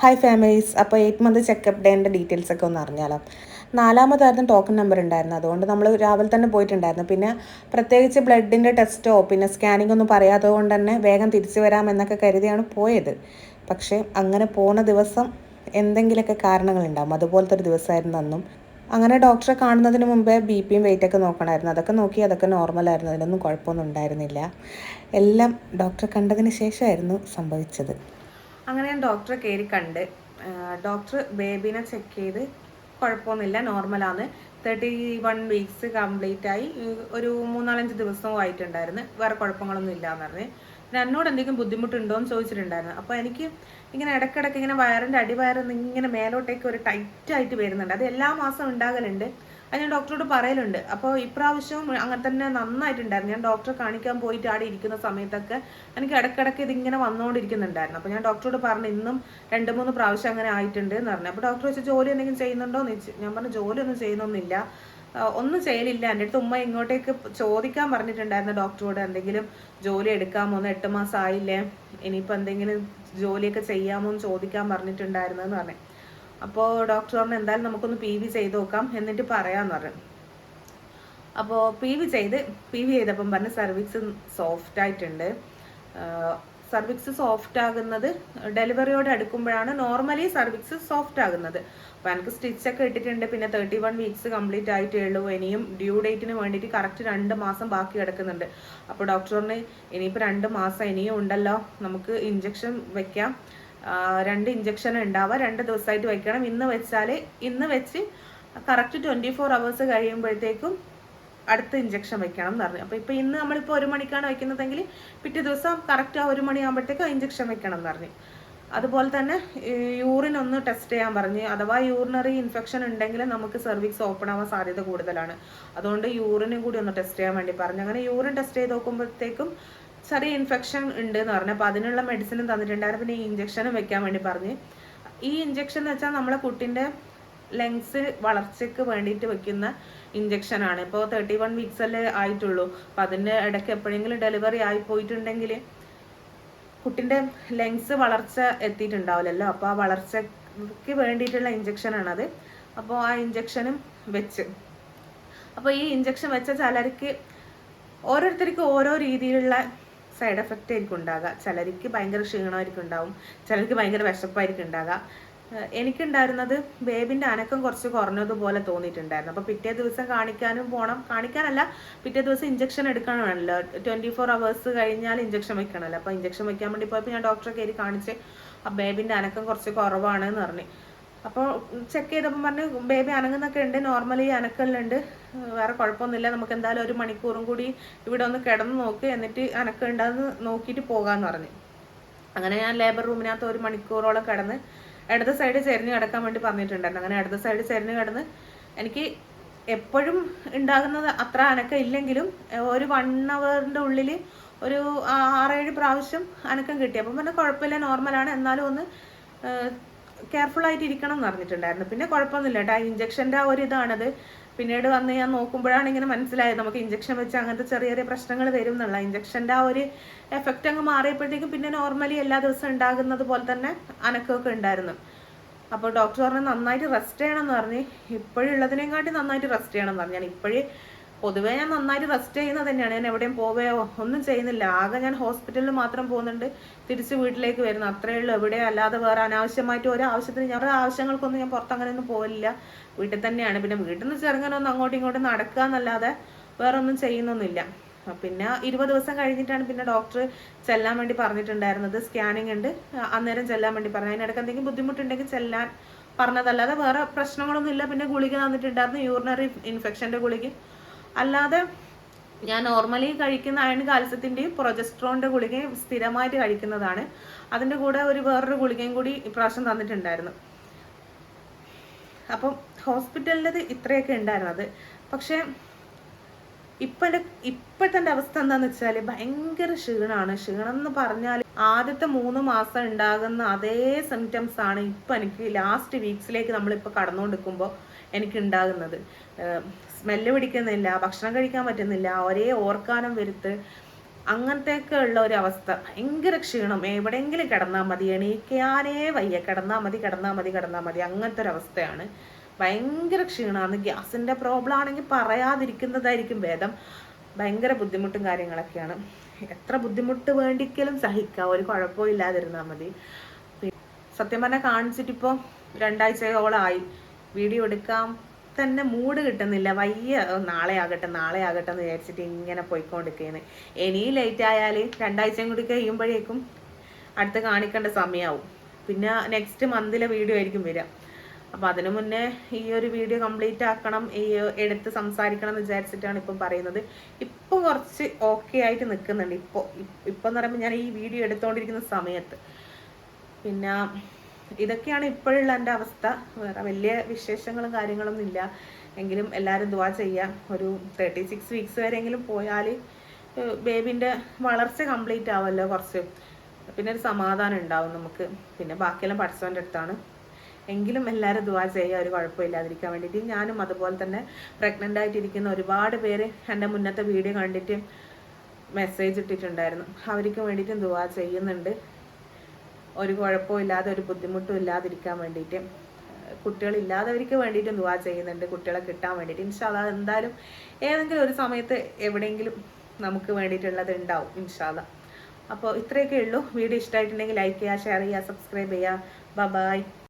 Hi families അപ്പോൾ eight month checkup ഡേന്റെ details ഒക്കെ ഒന്ന് അറിഞ്ഞാലോ. നാലാമതായിരുന്നു ടോക്കൺ നമ്പർ ഉണ്ടായിരുന്നത്. അതുകൊണ്ട് നമ്മൾ രാവിലെ തന്നെ പോയിട്ടുണ്ടായിരുന്നു. പിന്നെ പ്രത്യേകിച്ച് ബ്ലഡിന്റെ ടെസ്റ്റോ പിന്നെ സ്കാനിംഗ് ഒന്നും പറയാത്തത് കൊണ്ട് തന്നെ വേഗം തിരിച്ചു വരാമെന്നൊക്കെ കരുതിയാണ് പോയത്. പക്ഷേ അങ്ങനെ പോണ ദിവസം എന്തെങ്കിലുമൊക്കെ കാരണങ്ങളുണ്ടാകും അതുപോലത്തെ ഒരു ദിവസമായിരുന്നു അന്നും. അങ്ങനെ ഡോക്ടറെ കാണുന്നതിന് മുമ്പേ ബി പിയും വെയിറ്റൊക്കെ നോക്കണമായിരുന്നു. അതൊക്കെ നോക്കി അതൊക്കെ നോർമലായിരുന്നു അതിനൊന്നും കുഴപ്പമൊന്നും ഉണ്ടായിരുന്നില്ല. എല്ലാം ഡോക്ടറെ കണ്ടതിന് ശേഷമായിരുന്നു സംഭവിച്ചത്. അങ്ങനെ ഞാൻ ഡോക്ടറെ കയറി കണ്ട്. ഡോക്ടർ ബേബിനെ ചെക്ക് ചെയ്ത് കുഴപ്പമൊന്നുമില്ല നോർമലാണ് തേർട്ടി വൺ വീക്സ് കംപ്ലീറ്റ് ആയി. ഒരു മൂന്നാലഞ്ച് ദിവസവും ആയിട്ടുണ്ടായിരുന്നു. വേറെ കുഴപ്പങ്ങളൊന്നും ഇല്ല എന്ന് പറഞ്ഞ്. പിന്നെ എന്നോട് എന്തെങ്കിലും ബുദ്ധിമുട്ടുണ്ടോ എന്ന് ചോദിച്ചിട്ടുണ്ടായിരുന്നു. അപ്പോൾ എനിക്ക് ഇങ്ങനെ ഇടയ്ക്കിടയ്ക്ക് ഇങ്ങനെ വയറിന്റെ അടിവയറിന്ന് ഇങ്ങനെ മേലോട്ടേക്ക് ഒരു ടൈറ്റായിട്ട് വരുന്നുണ്ട്. അത് എല്ലാ മാസവും ഉണ്ടാകലുണ്ട്. അത് ഞാൻ ഡോക്ടറോട് പറയലുണ്ട്. അപ്പോൾ ഇപ്രാവശ്യം അങ്ങനെ തന്നെ നന്നായിട്ടുണ്ടായിരുന്നു. ഞാൻ ഡോക്ടറെ കാണിക്കാൻ പോയിട്ട് അവിടെ ഇരിക്കുന്ന സമയത്തൊക്കെ എനിക്ക് ഇടയ്ക്കിടയ്ക്ക് ഇതിങ്ങനെ വന്നുകൊണ്ടിരിക്കുന്നുണ്ടായിരുന്നു അപ്പോൾ ഞാൻ ഡോക്ടറോട് പറഞ്ഞു ഇന്നും രണ്ട് മൂന്ന് പ്രാവശ്യം അങ്ങനെ ആയിട്ടുണ്ട് എന്ന് പറഞ്ഞു. അപ്പോൾ ഡോക്ടർ വെച്ച് ജോലി എന്തെങ്കിലും ചെയ്യുന്നുണ്ടോ? എന്ന് ചോദിച്ചു. ഞാൻ പറഞ്ഞു ജോലി ഒന്നും ചെയ്യുന്നൊന്നുമില്ല. ഒന്നും ചെയ്യലില്ല. എന്റെ അടുത്ത് ഉമ്മ ഇങ്ങോട്ടേക്ക് ചോദിക്കാൻ പറഞ്ഞിട്ടുണ്ടായിരുന്നു ഡോക്ടറോട്. എന്തെങ്കിലും ജോലി എടുക്കാമോ എന്ന്? എട്ട് മാസം ആയില്ലേ. ഇനിയിപ്പോൾ എന്തെങ്കിലും ജോലിയൊക്കെ ചെയ്യാമോ എന്ന് ചോദിക്കാൻ പറഞ്ഞിട്ടുണ്ടായിരുന്നു എന്ന് പറഞ്ഞു. അപ്പോൾ ഡോക്ടർ പറഞ്ഞു എന്തായാലും നമുക്കൊന്ന് പി വി ചെയ്ത് നോക്കാം എന്നിട്ട് പറയാമെന്ന് പറഞ്ഞു. അപ്പോൾ പി വി ചെയ്ത് പി വി ചെയ്തപ്പം പറഞ്ഞ് സർവിക്സ് സോഫ്റ്റ് ആയിട്ടുണ്ട്. സർവിക്സ് സോഫ്റ്റ് ആകുന്നത് ഡെലിവറിയോട് അടുക്കുമ്പോഴാണ് നോർമലി സർവിക്സ് സോഫ്റ്റ് ആകുന്നത്. അപ്പോൾ എനിക്ക് സ്റ്റിച്ചൊക്കെ ഇട്ടിട്ടുണ്ട് പിന്നെ തേർട്ടി വൺ വീക്സ് കംപ്ലീറ്റ് ആയിട്ടേ ഉള്ളൂ. ഇനിയും ഡ്യൂ ഡേറ്റിന് വേണ്ടിയിട്ട് കറക്റ്റ് രണ്ട് മാസം ബാക്കി കിടക്കുന്നുണ്ട്. അപ്പോൾ ഡോക്ടറിന് ഇനിയിപ്പോൾ രണ്ട് മാസം ഇനിയും ഉണ്ടല്ലോ. നമുക്ക് ഇഞ്ചക്ഷൻ വെക്കാം. രണ്ട് ഇഞ്ചക്ഷൻ ഉണ്ടാവുക. രണ്ട് ദിവസമായിട്ട് വയ്ക്കണം ഇന്ന് വെച്ചാൽ ഇന്ന് വെച്ച് കറക്റ്റ് ട്വന്റി ഫോർ അവേഴ്സ് കഴിയുമ്പോഴത്തേക്കും അടുത്ത ഇഞ്ചക്ഷൻ വെക്കണം എന്ന് പറഞ്ഞു. അപ്പോൾ ഇപ്പോൾ ഇന്ന് നമ്മളിപ്പോൾ ഒരു മണിക്കാണ് വെക്കുന്നതെങ്കിൽ പിറ്റേ ദിവസം കറക്റ്റ് ആ ഒരു മണിയാകുമ്പോഴത്തേക്ക് ആ ഇഞ്ചക്ഷൻ വെക്കണം എന്ന് പറഞ്ഞു. അതുപോലെ തന്നെ യൂറിൻ ഒന്ന് ടെസ്റ്റ് ചെയ്യാൻ പറഞ്ഞു. അഥവാ യൂറിനറി ഇൻഫെക്ഷൻ ഉണ്ടെങ്കിൽ നമുക്ക് സെർവിക്സ് ഓപ്പൺ ആവാൻ സാധ്യത കൂടുതലാണ്. അതുകൊണ്ട് യൂറിനും കൂടി ഒന്ന് ടെസ്റ്റ് ചെയ്യാൻ വേണ്ടി പറഞ്ഞു. അങ്ങനെ യൂറിൻ ടെസ്റ്റ് ചെയ്ത് നോക്കുമ്പോഴത്തേക്കും ചെറിയ ഇൻഫെക്ഷൻ ഉണ്ട് എന്ന് പറഞ്ഞു. അപ്പോൾ അതിനുള്ള മെഡിസിനും തന്നിട്ടുണ്ടായിരുന്നു പിന്നെ ഈ ഇഞ്ചക്ഷനും വെക്കാൻ വേണ്ടി പറഞ്ഞ്. ഈ ഇഞ്ചക്ഷൻ എന്ന് വെച്ചാൽ നമ്മളെ കുട്ടിന്റെ ലങ്സ് വളർച്ചയ്ക്ക് വേണ്ടിയിട്ട് വെക്കുന്ന ഇഞ്ചക്ഷനാണ് ഇപ്പോൾ തേർട്ടി വൺ വീക്സ് അല്ലേ ആയിട്ടുള്ളൂ. അപ്പം അതിന്റെ ഇടയ്ക്ക് എപ്പോഴെങ്കിലും ഡെലിവറി ആയി പോയിട്ടുണ്ടെങ്കിൽ കുട്ടിന്റെ ലങ്സ് വളർച്ച എത്തിയിട്ടുണ്ടാവില്ലല്ലോ. അപ്പോൾ ആ വളർച്ചയ്ക്ക് വേണ്ടിയിട്ടുള്ള ഇഞ്ചക്ഷനാണത് അപ്പോൾ ആ ഇഞ്ചക്ഷനും വെച്ച്. അപ്പോൾ ഈ ഇഞ്ചക്ഷൻ വെച്ച ചിലർക്ക് ഓരോരുത്തർക്കും ഓരോ രീതിയിലുള്ള സൈഡ് എഫക്റ്റ് ആയിരിക്കും ഉണ്ടാകുക ചിലർക്ക് ഭയങ്കര ക്ഷീണമായിരിക്കും ഉണ്ടാവും. ചിലർക്ക് ഭയങ്കര വിശപ്പായിരിക്കും ഉണ്ടാകുക എനിക്കുണ്ടായിരുന്നത് ബേബിന്റെ അനക്കം കുറച്ച് കുറഞ്ഞതുപോലെ തോന്നിയിട്ടുണ്ടായിരുന്നു. അപ്പോൾ പിറ്റേ ദിവസം കാണിക്കാനും പോകണം കാണിക്കാനല്ല പിറ്റേ ദിവസം ഇഞ്ചക്ഷൻ എടുക്കണമല്ലോ ട്വന്റി ഫോർ അവേഴ്സ് കഴിഞ്ഞാൽ ഇഞ്ചക്ഷൻ വെക്കണമല്ലോ. അപ്പോൾ ഇഞ്ചക്ഷൻ വെക്കാൻ വേണ്ടി പോയപ്പോൾ ഞാൻ ഡോക്ടറെ കയറി കാണിച്ച് ആ ബേബിന്റെ അനക്കം കുറച്ച് കുറവാണെന്ന് പറഞ്ഞു. അപ്പോൾ ചെക്ക് ചെയ്തപ്പോൾ പറഞ്ഞു ബേബി അനങ്ങുന്നൊക്കെ ഉണ്ട് നോർമലി അനക്കലുണ്ട്. വേറെ കുഴപ്പമൊന്നുമില്ല നമുക്ക് എന്തായാലും ഒരു മണിക്കൂറും കൂടി ഇവിടെ ഒന്ന് കിടന്ന് നോക്ക് എന്നിട്ട് അനക്കുണ്ടെന്ന് നോക്കിയിട്ട് പോകാമെന്ന് പറഞ്ഞു. അങ്ങനെ ഞാൻ ലേബർ റൂമിനകത്ത് ഒരു മണിക്കൂറോളം കിടന്ന് ഇടത് സൈഡ് ചെരിഞ്ഞ് കിടക്കാൻ വേണ്ടി പറഞ്ഞിട്ടുണ്ടായിരുന്നു. അങ്ങനെ ഇടത് സൈഡ് ചെരിഞ്ഞ് കിടന്ന് എനിക്ക് എപ്പോഴും ഉണ്ടാകുന്നത് അത്ര അനക്കം ഇല്ലെങ്കിലും ഒരു വൺ അവറിന്റെ ഉള്ളിൽ ഒരു ആറേഴ് പ്രാവശ്യം അനക്കം കിട്ടി. അപ്പം പറഞ്ഞാൽ കുഴപ്പമില്ല നോർമലാണ് എന്നാലും ഒന്ന് കെയർഫുൾ ആയിട്ട് ഇരിക്കണം എന്ന് പറഞ്ഞിട്ടുണ്ടായിരുന്നു പിന്നെ കുഴപ്പമൊന്നുമില്ല കേട്ടോ. ഇഞ്ചക്ഷന്റെ ആ ഒരു ഇതാണത്. പിന്നീട് വന്ന് ഞാൻ നോക്കുമ്പോഴാണ് ഇങ്ങനെ മനസ്സിലായത്. നമുക്ക് ഇഞ്ചക്ഷൻ വെച്ച് അങ്ങനത്തെ ചെറിയ ചെറിയ പ്രശ്നങ്ങൾ വരും എന്നുള്ള ഇഞ്ചക്ഷന്റെ ആ ഒരു എഫക്റ്റ് അങ്ങ് മാറിയപ്പോഴത്തേക്കും പിന്നെ നോർമലി എല്ലാ ദിവസവും ഉണ്ടാകുന്നത് പോലെ തന്നെ അനക്കമൊക്കെ ഉണ്ടായിരുന്നു. അപ്പോൾ ഡോക്ടർ പറഞ്ഞു നന്നായിട്ട് റെസ്റ്റ് ചെയ്യണം എന്ന് പറഞ്ഞ്. ഇപ്പോഴുള്ളതിനെക്കാട്ടി നന്നായിട്ട് റെസ്റ്റ് ചെയ്യണം എന്ന് പറഞ്ഞു. ഞാൻ ഇപ്പോഴേ പൊതുവേ ഞാൻ നന്നായിട്ട് റെസ്റ്റ് ചെയ്യുന്നത് തന്നെയാണ്. ഞാൻ എവിടെയും പോവുകയോ ഒന്നും ചെയ്യുന്നില്ല. ആകെ ഞാൻ ഹോസ്പിറ്റലിൽ മാത്രം പോകുന്നുണ്ട്. തിരിച്ച് വീട്ടിലേക്ക് വരുന്നു. അത്രയേ ഉള്ളൂ. എവിടെ അല്ലാതെ വേറെ അനാവശ്യമായിട്ട് ഒരു ആവശ്യത്തിന് ഞാൻ ആവശ്യങ്ങൾക്കൊന്നും ഞാൻ പുറത്ത് അങ്ങനെ ഒന്നും പോകില്ല വീട്ടിൽ തന്നെയാണ്. പിന്നെ വീട്ടിൽ നിന്ന് ചെറുങ്ങനൊന്നും അങ്ങോട്ടും ഇങ്ങോട്ടും നടക്കുക എന്നല്ലാതെ വേറെ ഒന്നും ചെയ്യുന്നൊന്നുമില്ല. പിന്നെ ഇരുപത് ദിവസം കഴിഞ്ഞിട്ടാണ് പിന്നെ ഡോക്ടർ ചെല്ലാൻ വേണ്ടി പറഞ്ഞിട്ടുണ്ടായിരുന്നത്. സ്കാനിങ് ഉണ്ട്. അന്നേരം ചെല്ലാൻ വേണ്ടി പറഞ്ഞു. അതിനിടയ്ക്ക് എന്തെങ്കിലും ബുദ്ധിമുട്ടുണ്ടെങ്കിൽ ചെല്ലാൻ പറഞ്ഞതല്ലാതെ വേറെ പ്രശ്നങ്ങളൊന്നും ഇല്ല പിന്നെ ഗുളിക തന്നിട്ടുണ്ടായിരുന്നു. യൂറിനറി ഇൻഫെക്ഷന്റെ ഗുളിക അല്ലാതെ ഞാൻ നോർമലി കഴിക്കുന്ന അയൺ കാൽസ്യത്തിന്റെയും പ്രൊജസ്ട്രോണിന്റെ ഗുളികയും സ്ഥിരമായിട്ട് കഴിക്കുന്നതാണ്. അതിന്റെ കൂടെ ഒരു വേറൊരു ഗുളികയും കൂടി ഇപ്രാവശ്യം തന്നിട്ടുണ്ടായിരുന്നു. അപ്പം ഹോസ്പിറ്റലിലത് ഇത്രയൊക്കെ ഉണ്ടായിരുന്നത് പക്ഷേ ഇപ്പോഴത്തെ ഇപ്പോഴത്തെ എന്റെ അവസ്ഥ എന്താന്ന് വെച്ചാൽ ഭയങ്കര ക്ഷീണമാണ് ക്ഷീണം എന്ന് പറഞ്ഞാൽ ആദ്യത്തെ മൂന്ന് മാസം ഉണ്ടാകുന്ന അതേ സിംറ്റംസ് ആണ് ഇപ്പം എനിക്ക് ലാസ്റ്റ് വീക്സിലേക്ക് നമ്മളിപ്പോൾ കടന്നുകൊണ്ടിരിക്കുമ്പോൾ എനിക്ക് ഉണ്ടാകുന്നത് സ്മെല്ല് പിടിക്കുന്നില്ല ഭക്ഷണം കഴിക്കാൻ പറ്റുന്നില്ല ഒരേ ഓർക്കാനം വരുത്ത് അങ്ങനത്തെയൊക്കെ ഉള്ള ഒരു അവസ്ഥ. ഭയങ്കര ക്ഷീണം. എവിടെയെങ്കിലും കിടന്നാൽ മതി എണീക്കാനേ വയ്യ. കിടന്നാൽ മതി കിടന്നാൽ മതി കിടന്നാൽ മതി. അങ്ങനത്തെ ഒരു അവസ്ഥയാണ്. ഭയങ്കര ക്ഷീണമാണ്. ഗ്യാസിന്റെ പ്രോബ്ലം ആണെങ്കിൽ പറയാതിരിക്കുന്നതായിരിക്കും ഭേദം. ഭയങ്കര ബുദ്ധിമുട്ടും കാര്യങ്ങളൊക്കെയാണ്. എത്ര ബുദ്ധിമുട്ട് വേണ്ടിക്കലും സഹിക്കാം. ഒരു കുഴപ്പവും ഇല്ലാതിരുന്നാൽ മതി. സത്യം പറഞ്ഞാൽ കാണിച്ചിട്ടിപ്പോൾ രണ്ടാഴ്ചയോളമായി വീഡിയോ എടുക്കാം. തന്നെ മൂഡ് കിട്ടുന്നില്ല. വയ്യ നാളെ ആകട്ടെ നാളെ ആകട്ടെ എന്ന് വിചാരിച്ചിട്ട് ഇങ്ങനെ പോയിക്കൊണ്ടിരിക്കുകയാണ് ഇനി ലേറ്റ് ആയാൽ രണ്ടാഴ്ചയും കൂടി കഴിയുമ്പോഴേക്കും അടുത്ത് കാണിക്കേണ്ട സമയമാവും പിന്നെ നെക്സ്റ്റ് മന്തിലെ വീഡിയോ ആയിരിക്കും വരിക. അപ്പോൾ അതിനു മുന്നേ ഈ ഒരു വീഡിയോ കംപ്ലീറ്റ് ആക്കണം ഈ എടുത്ത് സംസാരിക്കണം എന്ന് വിചാരിച്ചിട്ടാണ് ഇപ്പം പറയുന്നത്. ഇപ്പം കുറച്ച് ഓക്കെ ആയിട്ട് നിൽക്കുന്നുണ്ട് ഇപ്പോൾ ഇപ്പം എന്ന് പറയുമ്പോൾ ഞാൻ ഈ വീഡിയോ എടുത്തുകൊണ്ടിരിക്കുന്ന സമയത്ത്. പിന്നെ ഇതൊക്കെയാണ് ഇപ്പോഴുള്ള എന്റെ അവസ്ഥ. വേറെ വലിയ വിശേഷങ്ങളും കാര്യങ്ങളൊന്നും ഇല്ല. എങ്കിലും എല്ലാവരും ദുവാ ചെയ്യാം ഒരു തേർട്ടി സിക്സ് വീക്സ് വരെയെങ്കിലും പോയാൽ ബേബിന്റെ വളർച്ച കംപ്ലീറ്റ് ആവുമല്ലോ കുറച്ച്. പിന്നെ ഒരു സമാധാനം ഉണ്ടാവും നമുക്ക്. പിന്നെ ബാക്കിയെല്ലാം പഠിച്ചവന്റെ അടുത്താണ്. എങ്കിലും എല്ലാവരും ദുവാ ചെയ്യുക. ഒരു കുഴപ്പമില്ലാതിരിക്കാൻ വേണ്ടിയിട്ട്. ഞാനും അതുപോലെ തന്നെ പ്രഗ്നന്റ് ആയിട്ടിരിക്കുന്ന ഒരുപാട് പേര് എന്റെ മുന്നത്തെ വീഡിയോ കണ്ടിട്ട് മെസ്സേജ് ഇട്ടിട്ടുണ്ടായിരുന്നു. അവർക്ക് വേണ്ടിയിട്ടും ദുവാ ചെയ്യുന്നുണ്ട്. ഒരു കുഴപ്പവും ഇല്ലാതെ ഒരു ബുദ്ധിമുട്ടും ഇല്ലാതിരിക്കാൻ വേണ്ടിയിട്ട്. കുട്ടികളില്ലാത്തവർക്ക് വേണ്ടിയിട്ടും ദുവാ ചെയ്യുന്നുണ്ട്. കുട്ടികളെ കിട്ടാൻ വേണ്ടിയിട്ട്. ഇൻഷാല്ല എന്തായാലും ഏതെങ്കിലും ഒരു സമയത്ത് എവിടെയെങ്കിലും നമുക്ക് വേണ്ടിയിട്ടുള്ളത് ഉണ്ടാവും ഇൻഷാല്ല അപ്പോൾ ഇത്രയൊക്കെ ഉള്ളൂ. വീഡിയോ ഇഷ്ടമായിട്ടുണ്ടെങ്കിൽ ലൈക്ക് ചെയ്യുക ഷെയർ ചെയ്യുക സബ്സ്ക്രൈബ് ചെയ്യുക. ബൈ